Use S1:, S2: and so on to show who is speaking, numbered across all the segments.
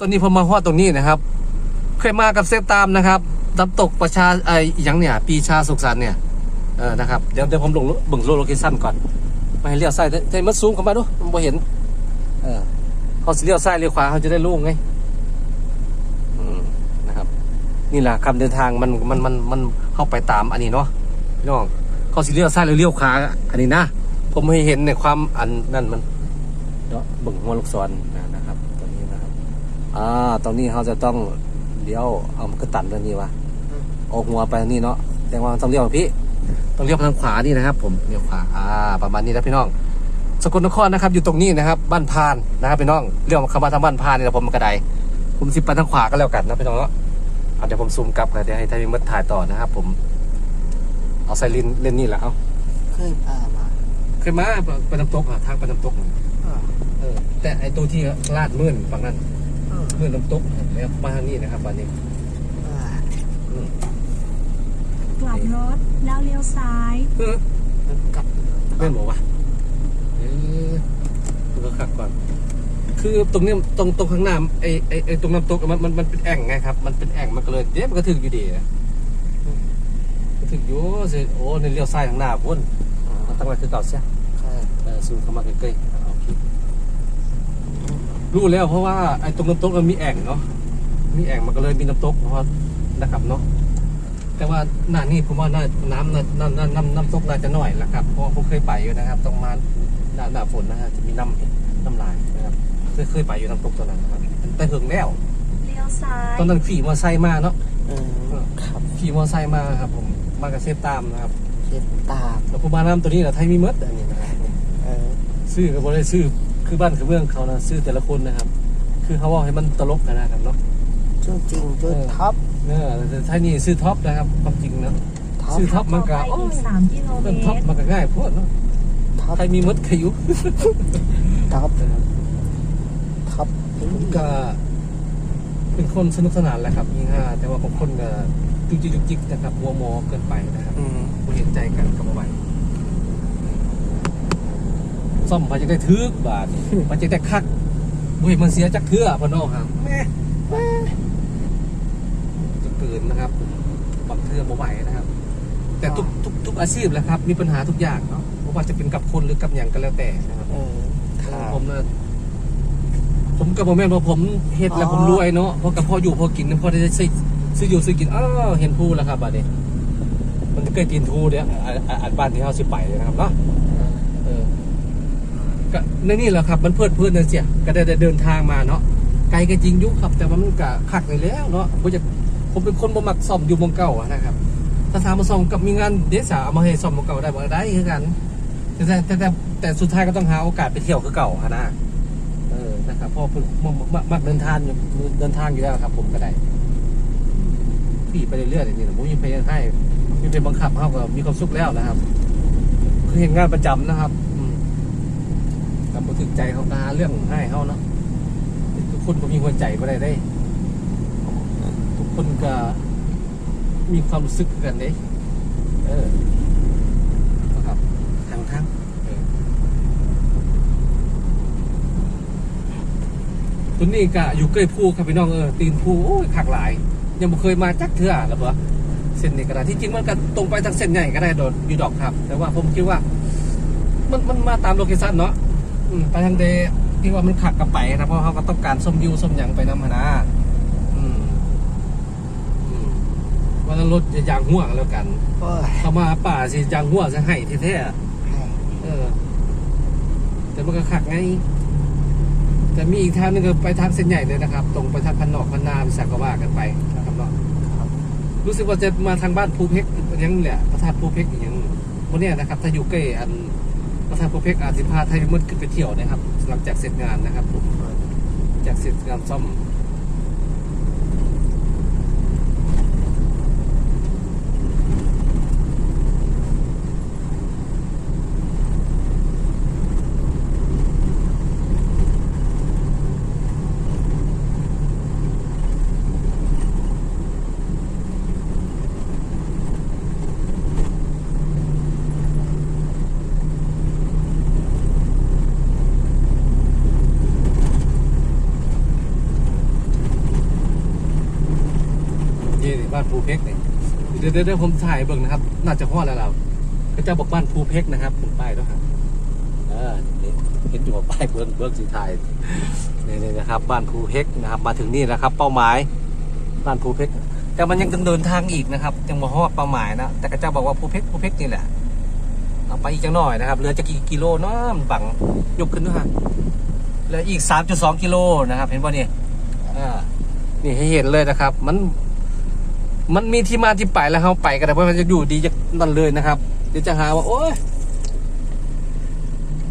S1: ตอนนี้ผมมาฮอดตรงนี้นะครับ เคยมากับเซฟตามนะครับน้ำตกประชาไอ้อหยังเนี่ย ปีชาสุขสันต์เนี่ยเออนะครับเดี๋ยวเดี๋ยวผมลงเบิ่งโลเคชั่นก่อนไม่ให้เลี้ยวซ้ายแต่แต่มันซูมเข้ามาดูมันบ่เห็น เออเขาสิเลี้ยวซ้ายเลี้ยวขวาเขาจะได้รู้ไงอืมนะครับ นี่แหละคำเดินทางมันมันมันมันเข้าไปตามอันนี้เนาะพี่น้องเขาสิเลี้ยวซ้ายหรือเลี้ยวขวาอันนี้นะผมให้เห็นในความอันนั่นมันเนาะเบิ่งหัวลูกศรนะครับตรงนี้นะครับ อ่าตรงนี้เขาจะต้องเลี้ยวเอามันก็ตันตรงนี้วะออกหัวไปทางนี้เนาะแต่ว่าต้องเลี้ยวพี่ต้องเลี้ยวไปทางขวานี่นะครับ ผมเลี้ยวขวาอ่าประมาณนี้นะพี่น้อง สกลนครนะครับ อยู่ตรงนี้นะครับ บ้านพานนะครับพี่น้องเรื่องคำว่าทางบ้านพานนี่แหละผมกระไดผมสิไปทางขวาก็แล้วกันนะพี่น้องเนาะอะเดี๋ยวผมซูมกลับเลยเดี๋ยวให้ท่านมิมดถ่ายต่อนะครับ ผม เอาไซลินเล่นนี่แหละเอา
S2: เคยพามา
S1: เคยมาไปน้ำตกอะทางไปน้ำตกน่ะ
S2: เออ
S1: เออแต่ไอตัวที่ลาดมื่นฝั่งนั้น
S2: เออ
S1: มื่นน้ำตกแล้วมาทางนี้นะครับวันนี้
S3: กลับรถแล้วเลี้ยวซ้าย
S2: กลับ
S1: เพื่อนบอกว่าเออก็ขับก่อน คือตรงเนี้ยตรงตรงข้างหน้าไอไอไอตรงน้ำตกมันมันมันเป็นแอ่งไงครับ มันเป็นแอ่งมันก็เลยเดี๋ยวมันก็ถึงอยู่ดีก็ถึงอยู่สิโอ้ในเลี้ยวซ้ายข้างหน้าพุ่นมันตั้งไว้คือเก่าเสีย
S2: ใช่
S1: เออซูข้ามาใกล้ๆ รู้แล้วเพราะว่าไอ้ตรงน้ำตกมันมีแอ่งเนาะมีแอ่งมันก็เลยมีน้ำตกเพราะว่านะครับเนาะแต่ว่าหน้านี่ผมว่าน่าน้ำน่าน้ำน้ำน้ำน้ำตกน่าจะน้อยละครับเพราะว่าผมเคยไปอยู่นะครับตรงมาหน้าหน้าฝนนะฮะจะมีน้ำน้ำลายนะครับเคยเคยไปอยู่น้ำตกตอนนั้นนะครับแต่ถึงแล้ว
S3: เลี้ยวซ้าย
S1: ตอนนั้นขี่มอเตอร์ไซค์มาเนาะ
S2: เออขับ
S1: ขี่มอเตอร์ไซค์มาครับผมมากับเซฟตามนะครับ
S2: เช็ดตาม
S1: แล้วผมมาน้ำตัวนี้แหละไทยมีมดอันนี้นะครับผม
S2: เออ
S1: ซื้อกับบได้ซื้อ คือบ้านคือเมืองเขานะซื้อแต่ละคนนะครับ คือเขาว่าให้มันตลกกันนะครับเนาะ
S2: จุดจริงจุดท็อป
S1: เนี่ยแต่ถ้านี่ซื้อท็อปนะครับความจริงนะ
S2: ท็อป
S1: ซื้อท็อปมันก็
S3: ไปอีกสามกิโลเม
S1: เริ่มท็อป
S3: ตร
S1: มันก็ง่ายโพดเนาะ
S2: ท็อป
S1: ใครมีมดขยุ
S2: ท็อป
S1: นะครับ
S2: ท็อป
S1: ผมก็เป็นคนสนุกสนานแหละครับยี่ห้าแต่ว่าบางคนก็จุกจิกจุกจิกนะครับมัวมอเกินไปนะครับ
S2: อืม
S1: บ่เห็นใจกันกับเอาไว้ ซ่อมมันจะได้ทึกบาทมันจะได้คักบุยมันเสียจักเทื่อพอน้องครับแม่แม่จะเกินนะครับบางเทื่อบ่ไหวนะครับ แต่ทุกทุกทุกอาชีพแหละครับ มีปัญหาทุกอย่างเนาะไม่ว่าจะเป็นกับคนหรือกับอย่างก็แล้วแต่นะครับ
S2: เออครับ
S1: ผมนะผมกับผมแม่นว่าผมเฮ็ดแล้ว
S2: อ๋อ
S1: ผมรวยเนาะเพราะกับพ่ออยู่พอกินพอได้ซื้อซื้ออยู่ซื้อกินอ้าวเห็นผู้แล้วครับบัดนี้มันจะเกิดตีนทูเนี่ยอ่าอ่าอ่านบ้านที่เขาสิไปเลยนะครับเนาะเออ ก็ในนี่แหละครับมันเพื่อนเพื่อนนั่นเสียก็ได้เดินทางมาเนาะไกลก็จริงยุครับ แต่ว่ามันก็คักเลยแล้วเนาะผมจะผมเป็นคนบ่มักซ่อมอยู่วงเก่านะครับถ้าถามมาซ่อมกับมีงานเดซ่าเอามาให้ซ่อมวงเก่าได้บ่ได้คือกันแต่แต่แต่แต่แต่สุดท้ายก็ต้องหาโอกาสไปเที่ยวคือเก่าอะนะเออนะครับเพราะผมมักมักมกเดินทางอยู่เดินทางอยู่แล้วครับ ผมก็ได้พี่ไปเรื่อยๆอย่างนี้นะผมยังไปยังให้ยังไปบังคับเขาก็มีความสุขแล้วนะครับคือเห็นงานประจำนะครับ บมาถึงใจเขาก็หาเรื่องให้เขาเนาะทุกคนก็มีหัวใจก็ได้ได้ ทุกคนก็มีความรู้สึกกันเด้เออนะครับ
S2: ทางทั้ง
S1: ตัวนี้ก็อยู่ใกล้ภูครับพี่น้องเออตีนภูโอ้ยขักหลาย ยังไม่เคยมาจักเทื่อหรอปะเส้นนี้ก็ได้ที่จริงมันก็ตรงไปทางเส้นใหญ่ก็ได้โดดอยู่ดอกครับ แต่ว่าผมคิดว่า มันมันมาตามโลเคชั่นเนาะ อืมไปทางเดที่ว่ามันขักกับไปนะเพราะเขาก็ต้องการส้มวิวส้มหยังไปนำหนาอืมอืมวันนั้นรถจะยางหัวกันแล้วกัน
S2: โอ้ย
S1: เข้ามาป่าสิยางหัวจะให้แท้ๆ
S2: ให้
S1: เออ แต่มันก็ขักไงแต่มีอีกทางหนึงก็ไปทางเส้นใหญ่เลยนะครับ ตรงไปทางพันนอกพันนาไปสักกว่ากันไปนะครับเนาะ
S2: ครับ
S1: รู้สึกว่าจะมาทางบ้านภูเพกยังแหละพระธาตุภูเพกอีกอย่างวันนี้นะครับ ถ้าอยู่ใกล้อัน พระธางโปรเพกอาจจะพาไทยมุดขึ้นไปเที่ยวนะครับ หลังจากเสร็จงานนะครับผมจากเสร็จงานซ่อม ภูเพกเนี่ยเดี๋ยวเดี๋ยวผมถ่ายเบิ่งนะครับ น่าจะฮอดแล้วเราก็จะบอกบ้านภูเพกนะครับผมป้ายด้วครับเออนี่เห็นอยู่ว่าป้ายเบิ่งเบิ่งสีไทายนี่นี่นะครับ บ้านภูเพกนะครับ มาถึงนี่แล้วครับ เป้าหมายบ้านภูเพกแต่มันยังต้องเดินทางอีกนะครับยังมาฮอดเป้าหมายนะแต่ก็จะบอกว่าภูเพกภูเพกนี่แหละเอาไปอีกจังหน่อยนะครับเหลือจะกี่กิโลเนาะมันบังยกขึ้นด้วยฮะเหลืออีก 3.2 กิโลนะครับ เห็นป่ะเนี่อ่านี่ให้เห็นเลยนะครับ มัน มันมีที่มาที่ไปแล้วเขาไปกันแต่ว่ามันจะอยู่ดีจะนั่นเลยนะครับ เดี๋ยวจะหาว่า โอ้ย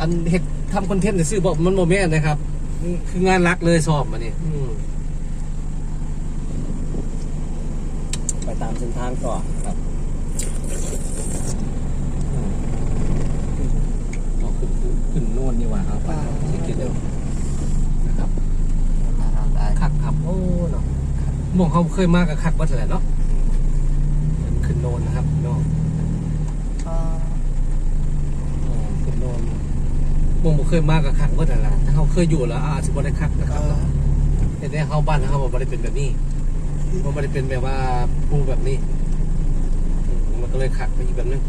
S1: อันเห็ดทำคอนเทนต์แต่ซื้อบอกมันโมเมนต์นะครับอืมคืองานรักเลยสอบมาเนี่ยอืม
S2: ไปตามเส้นทางต่อครับ
S1: เอาขึ้นขึ้นขึ้นโน่นนี่หว่าครับที่กินเร็วนะครับ
S2: ได้
S1: คักครับโอ้เนาะห มองเขาเคยมากับคักวัดแหละเนาะขึ้นโน่นนะครับพี่น้องอ๋อขึ้นโน่นหมองบ่เคยมากับคักวัดแหละถ้าเขาเคยอยู่แล้วอาจจะบ่ได้คักนะครับเนาะแต่ในเขาบ้านเขาบ่ได้เป็นแบบนี้มันบ่ได้เป็นแบบว่าภูแบบนี้อืมมันก็เลยคักไปอีกแบบนึง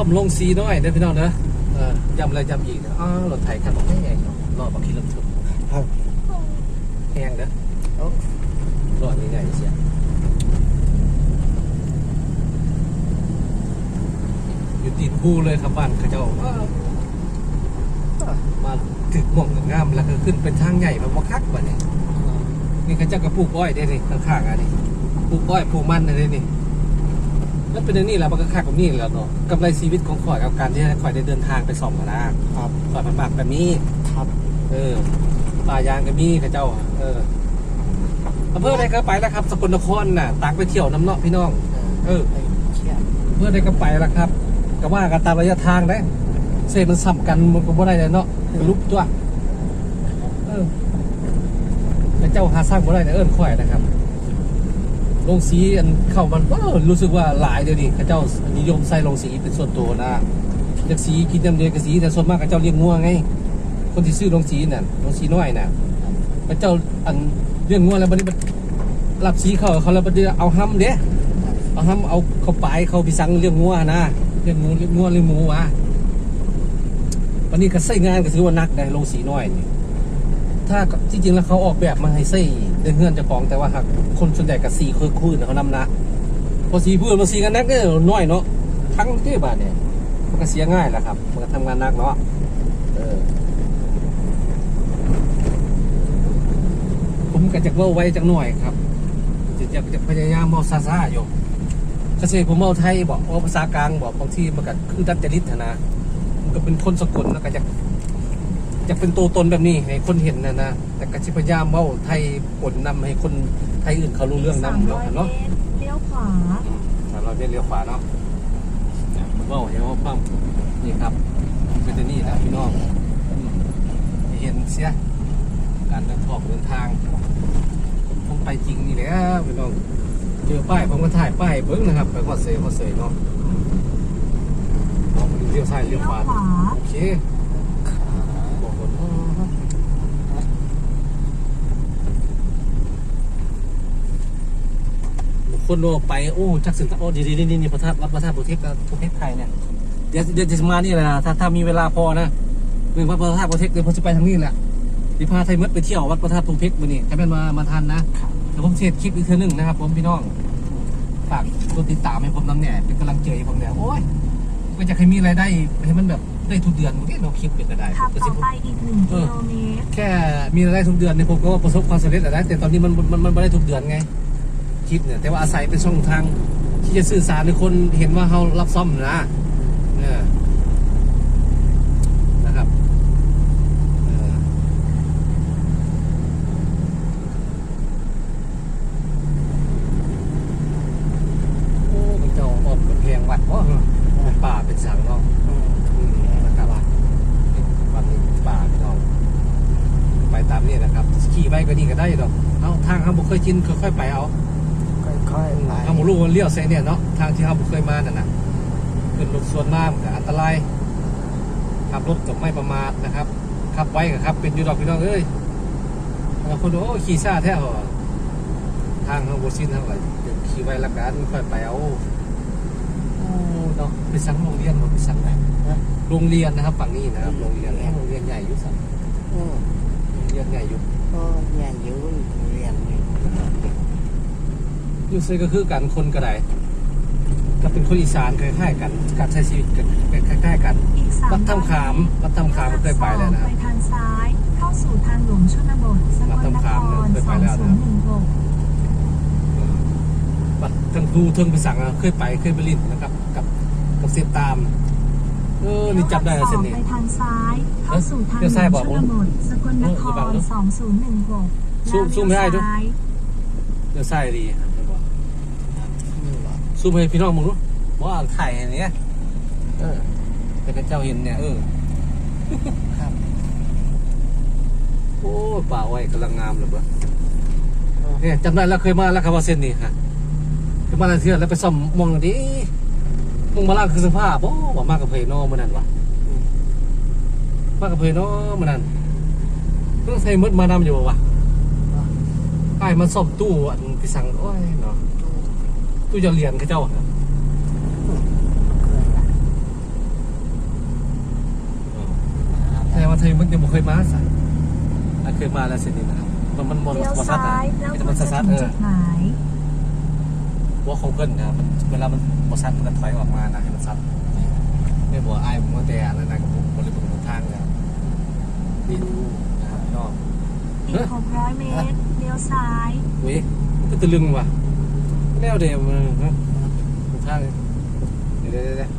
S1: มาซ่อมลงสีน้อยเด้อพี่น้องเด้อเออยำอะไรยำอีกนะอ้าวรถไถคันบอกแห้งๆรอบางทีรถทุก
S2: ครับ
S1: แห้งเด้อ
S2: เอ้าร
S1: อดง่ายๆเสียอยู่ตีนภูเลยครับบ้านเขาเจ้ามาถึกหม่องงามแล้วก็ขึ้นเป็นทางใหญ่แบบว่าคักบ่เนี่ยนี่เขาเจ้าก็ปลูกอ้อยได้นี่ข้างๆอันนี้ปลูกอ้อยปลูกมันได้นี่ แล้วเป็นอย่างนี้แหละมันก็ค่ากับนี่แหล้วเนาะกำไรชีวิตของข่อยกับการที่ข่อยได้เดินทางไปสองมานะครับ ข่อยมันมากแบบนี้
S2: ครับ
S1: เออป่ายางก็มีเข้าเจ้าอะเอออำเภอใดก็ไปแล้วครับ สกลนครน่ะตากไปเที่ยวน้ำเนาะพี่น้อง เออ
S2: ไอ้เชี่ย
S1: อำเภอใดก็ไปแล้วครับก็ว่ากันตามระยะทางได้เส้นมันสับกันมันก็บ่ได้เลยเนาะเป็นลุกตัวเออแล้วเจ้าหาสร้างบ่ได้เนี่ยเอิ้นข่อยนะครับ ลงสีอันเข้ามันเออรู้สึกว่าหลายเดี๋ยวนี้เขาเจ้านิยมใส่ลงสีเป็นส่วนตัวนะจากสีกินน้ำเดียวกับสีแต่ส่วนมากเขาเจ้าเลี้ยงงัวไงคนที่ซื้อลงสีน่ะลงสีน้อยน่ะพระเจ้าอันเรื่องงัวแล้วบัดนี้มันรับสีเขาเขาแล้วบัดนี้เอาห้ำเด้เอาห้ำเอาเขาไปเขาไปสั่งเรื่องงัวนะเรื่องงูเรื่องงัวเรื่องหมูวะวันนี้ก็ใส่งานก็ถือว่านักได้ลงสีน้อยนี่ ถ้าที่จริงแล้วเขาออกแบบมาให้ใส่เดินเฮือนจ้าของแต่ว่าหากคนส่วนใหญ่กับสีเคยคุยเขานำนะพอสีพื้นมาสีกันนักเนี่ยน้อยเนาะทั้งที่บาทเนี่ยมันก็เสียง่ายแหละครับมันก็ทำงานหนักเนาะเออผมก็จะเว่าไว้จังหน่อยครับจะจะจะพยายามเมาซาซาอยู่เกษตรผมเมาไทยบอกว่าภาษากลางบอกบางที่มันก็คือดัดจริตนะนะมันก็เป็นคนสกลแล้วก็จะ จะเป็นตัวตนแบบนี้ให้คนเห็นนะนะแต่ก็จะพยายามเมาไทยปนนำให้คนไทยอื่นเขารู้เรื่อง
S3: สาม
S1: นำ
S3: ร้อยเม
S1: เนาะ
S3: ตรเลี้ยวขวา
S1: สามร้อยเมตรเลี้ยวขวาเนาะเนี่ยผมเมาเห็นว่าปั๊มนี่ครับเป็นตัวนี้นะพี่น้องอืมให้เห็นเสียการเดินทางเดินทางผมไปจริงนี่แหละพี่น้องเจอป้ายผมก็ถ่ายป้ายเบิ้งนะครับไปฮอดเซฮอดเซเนาะเอาไปเลี้ยวซ้ายเลี้
S3: เลี้
S1: ย
S3: ยวว
S1: ขวา
S3: ขวา
S1: โอเคบอกคน คนโลไปโอ้จักสินโอ้ดีดีนี่นี่พระธาตุวัดพระธาตุปุเทกปุเทกไทยเนี่ยเดี๋ยวเดี๋ยวจะมานี่แหละนะถ้าถ้ามีเวลาพอนะเรื่องวัดพระธาตุปุเทกเดี๋ยวผมจะไปทางนี้แหละที่พาไทยมดไปเที่ยววัดพระธาตุปุเทกมานี่ให้มันมามาทันนะเดี๋ยวผมเทศคลิปอีกเทื่อหนึงนะครับ ผมพี่น้องฝากกดติดตามให้ผมน้ำเนี่ยเป็นกำลังใจให้ผมเนี่ยโอ้ยก็จะให้มีรายได้ให้มันแบบได้ทุกเดือนมันก็เราคลิปเป็นก็ได้
S3: ขับ
S1: ก็
S3: ต่
S1: สิ
S3: อ
S1: ผม
S3: ไปอีกหนึ่งกิโลเมตร
S1: แค่มีรายได้ทุกเดือนเนี่ยผมก็ว่าประสบความสำเร็จแล้วนะแต่ตอนนี้มันมันมันไม่ได้ทุกเดือนไง คลิปเนี่ยแต่ว่าอาศัยเป็นช่องทางที่จะสื่อสารให้คนเห็นว่าเขารับซ่อมนะเนี่ยนะครับโอ้มันจ้าออมกำแพงวัดว่าเป็นป่าเป็นสังเนาะ
S2: อืม
S1: อืมนะครับวัดวัดนี้ป่าพี่น้องไปตามนี่นะครับขี่ไปก็นี่ก็ได้ดอกเอาทางเขาบุเคยชินค่อยๆไปเอา
S2: ค่อยๆไหล
S1: เขาบุรู้ว่าเลี้ยวเส้นเนี่ยเนาะทางที่เขาบุเคยมานั่นนะเอขึ้นรถส่วนมากกับอันตรายขับรถกับไม่ประมาทนะครับขับไว้กับขับ เป็นอยูดอกพี่น้องเอ้ยบางคนบอกโอ้ขี่ซ่าแท้เหรอทางเขาบสิ้นเท่าไหร่เดี๋ยวขี่ไว้ละกันค่อยไปเอาโอ้เนาะไปสั่งโรงเรียนหมดไปสั่งไหนโรงเรียนนะครับฝั่งนี้นะครับโรงเรียนโรงเรียนใหญ่อยู่สั่ง
S2: อืม
S1: โรงเรียนใหญ่อยู่
S2: ก็เรียนอยู่เรียน อยู่
S1: อยู่ซิก็คือกันคนก็ได้ก็เป็นคนอีสานคล้ายๆกันการใช้ชีวิตกันคล้ายๆกัน
S3: อีกสาม
S1: วัดถ้ำขามวัดถ้ำขามเคยไปแล้วนะครับ
S3: ไปทางซ้ายเข้าสู่ทางหลวงชนบทสกลนคร
S1: วัดถ้ำขามเนี่ยเคย
S3: ส
S1: ไป
S3: อง
S1: แล้ว
S3: ศู
S1: นะ
S3: นย์หนึ่งหก
S1: บัดทั้งครูเทิงไปสั่งอะเคยไปเคยไปลินนะครับกับกับเสียตามเออนี่จำได้แล้วเส้นนี้
S3: ไปทางซ้ายเข้าสู่ทางหล
S1: เดี๋ยววซ้ายบอก
S3: งชนบทสกลนค
S1: เออบัง
S3: ร
S1: เนอะ
S3: สองศูนย์หนึ่งหก
S1: ซูมซูมไม่ได้ด้วย
S3: ซ้าย
S1: เดี๋ยวใส่ดีครับเดี๋ยวบอก
S2: นี่หรอ
S1: ซูมให้พี่น้องมึงรู้ว่าถ่ายอันเนี้ยเออแต่เป็นเจ้าเห็นเนี่ยเออ
S2: ครับ
S1: โอ้ป่าไว้กำลังงามเลยเบ้อเนี่ยจำได้แล้วเคยมาแล้วครับว่าเส้นนี้ค่ะเคยมาแล้วเทื่อแล้วไปซ่อมมองดิมองมาล่างคือสภาพโอ้ว่ามากกับเพยนอมื่อนั้นวะมากกับเพยนอมื่อนั้นเพิ่งใส่มดมานำอยู่วะไอ้ายมาซ่อมตู้อันที่สั่งโอ้ยเนาะ ตู้จะเรียนเขาเจ้าครับ
S2: เคยละ
S1: แต่ว่าไทยมันยังไม่เคยมาสักอะเคยมาแล้วเส้นนี้นะครับมันมันมัน
S3: เลี้ยว
S1: มันซัด
S3: ซ้า
S1: อะ
S3: ยแล้ว
S1: แต่
S3: คุ
S1: มัน
S3: ณจะ
S1: ซัด
S3: ถึ
S1: ๆ
S3: ง
S1: เออ
S3: จุดหมาย
S1: ว่าของเกินนะครับเวลามันบอซัดมันก็ถอยออกมานะให้มันซัดไม่บอกไอ้ายผมว่าแต่อันนั้นนะกับผมบริบทของทางแล้วดีดูนะครับพี่น้อง
S3: อีก600เมตรเลี้ยวซ้าย
S1: เว้ยก็ตะลึงว่ะ แนวเดียวมันะทางเดี๋ยวเดี๋ยวเดี๋ยว